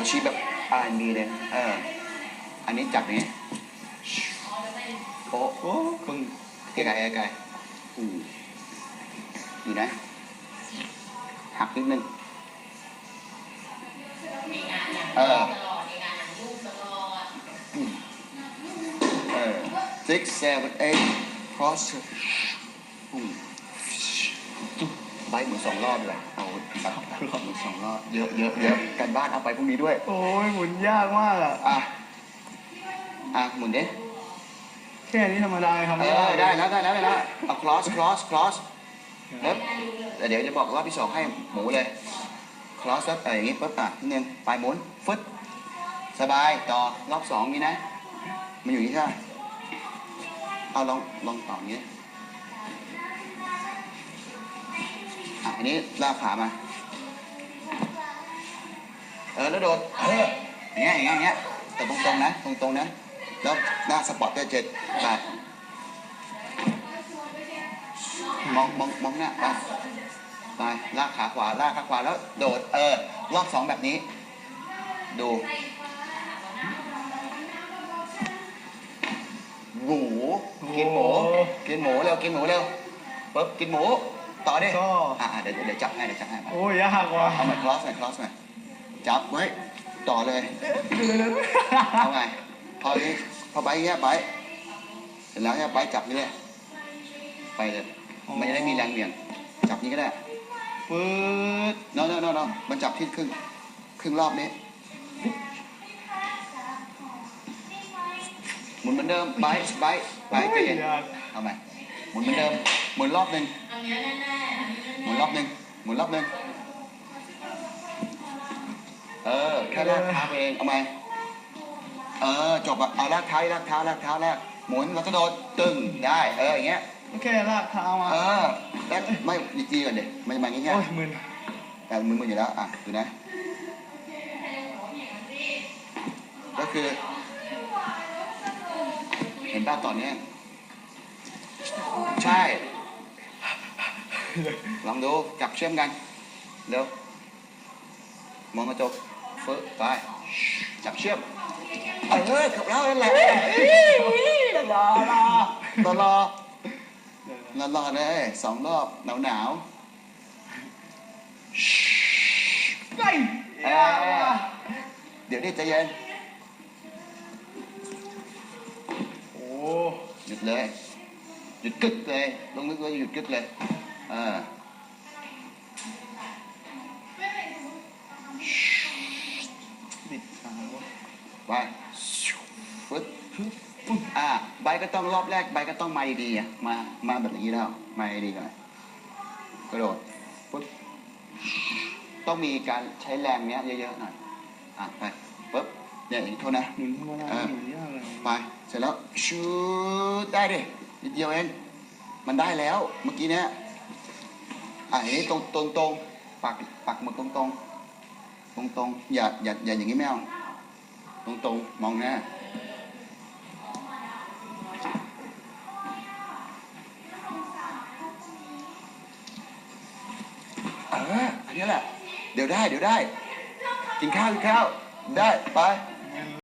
เราชี้แบบ R&B เลยเอออันนี้จับนี้โป๊ะโอ้ปึ้งไกลไกลๆอืมดีนะหักนิดนึงเออเออ six seven eight cross อืม ไปหมุนสองรอบเลยเอาแบบรอบหมุนสองรอบเยอะเยอะเยอะกันบ้านเอาไปพรุ่งนี้ด้วย โอ้ยหมุนยากมากอะ อะอะหมุนดิแค่นี้ธรรมดาครับเออได้แล้วได้แล้วได้แล้วเอา cross cross cross แล้วเดี๋ยวจะบอกรอบที่สองให้หมูเลย cross แล้วเอออย่างงี้ปุ๊บอะนิดนึงปลายหมุนฟึดสบายต่อรอบสองนี้นะ มันอยู่นี่ใช่ไหมเอาลองลองต่ออย่างนี้ อันนี้ลากขามา เออแล้วโดดเอออย่างเงี้ยอย่างเงี้ยอย่างเงี้ยแต่ตรงๆนะตรงๆนะแล้วหน้าสปอร์ตด้เจ็ดแปดมองมองมองหน้าไปไปลากขาขวาลากขาขวาแล้วโดดเออรอบสองแบบนี้ ดูหมูกินหมูกินหมูเร็วกินหมูเร็วปึ๊บกินหมู ต่อดิก็ อ่าเดี๋ยวเดี๋ยวจับให้เดี๋ยวจับให้โอ้ยยากว่ะเอามาคลอสหน่อยคลอสหน่อยจับไว้ต่อเลยเอาไงพอนี้พอไปเงี้ยไปเสร็จแล้วเนี่ยไปจับนี่เลยไปเลยมันจะได้มีแรงเหวี่ยงจับนี้ก็ได้ปื๊ดโน้โน้โน้โน้มันจับที่ครึ่งครึ่งรอบนี้หมุนเหมือนเดิมไปไปไปใจเย็นยากเอาใหม่หมุนเหมือนเดิมหมุนรอบหนึ่ง หมุนรอบหนึ่งหมุนรอบหนึ่งเออแค่ลากเท้าเองเอาไหมเออจบอะเอาลากเท้าลากเท้าลากเท้าแรกหมุนแล้วก็โดดตึงได้เอออย่างเงี้ยแค่ลากเท้ามาเออแรกไม่ดีจีก่อนเด็มันจะมาอย่างเงี้ยโอ้ยมึนแต่มือมืออยู่แล้วอะดูนะ ก็คือ เห็นป่ะตอนเนี้ยใช่ ลองดูจับเชื่อมกัน เร็วมองกระจกฟึ๊บไป จับเชื่อม เออกับเรานั่นแหละรอรอรอรอรอรอเลยสองรอบหนาวหนาวๆไอ้เออเดี๋ยวนี่ใจเย็น โอ้หยุดเลย หยุดกึกเลยลงนึกเลยหยุดกึกเลยเออติดขาวะไปฟึ๊บอ่าใบก็ต้องรอบแรกใบก็ต้องมาดีๆอะมามาแบบนี้แล้วมาดีก่อนกระโดดฟึ๊บต้องมีการใช้แรงเนี้ยเยอะๆหน่อยอะไปปึ๊บเนี่ยอย่างนี้โทษนะหมุนธรรมดาหมุนยากเลยไปเสร็จแล้วชูได้ดินิดเดียวเองมันได้แล้วเมื่อกี้เนี้ย อะอย่างนี้ตรงตรงตรงปักปักหมดตรงตรงตรงตรงอย่าอย่าอย่าอย่างนี้ไม่เอาตรงตรงมองหน้าเอออันนี้แหละ เดี๋ยวได้ เดี๋ยวได้ กินข้าวกินข้าว ได้ ไป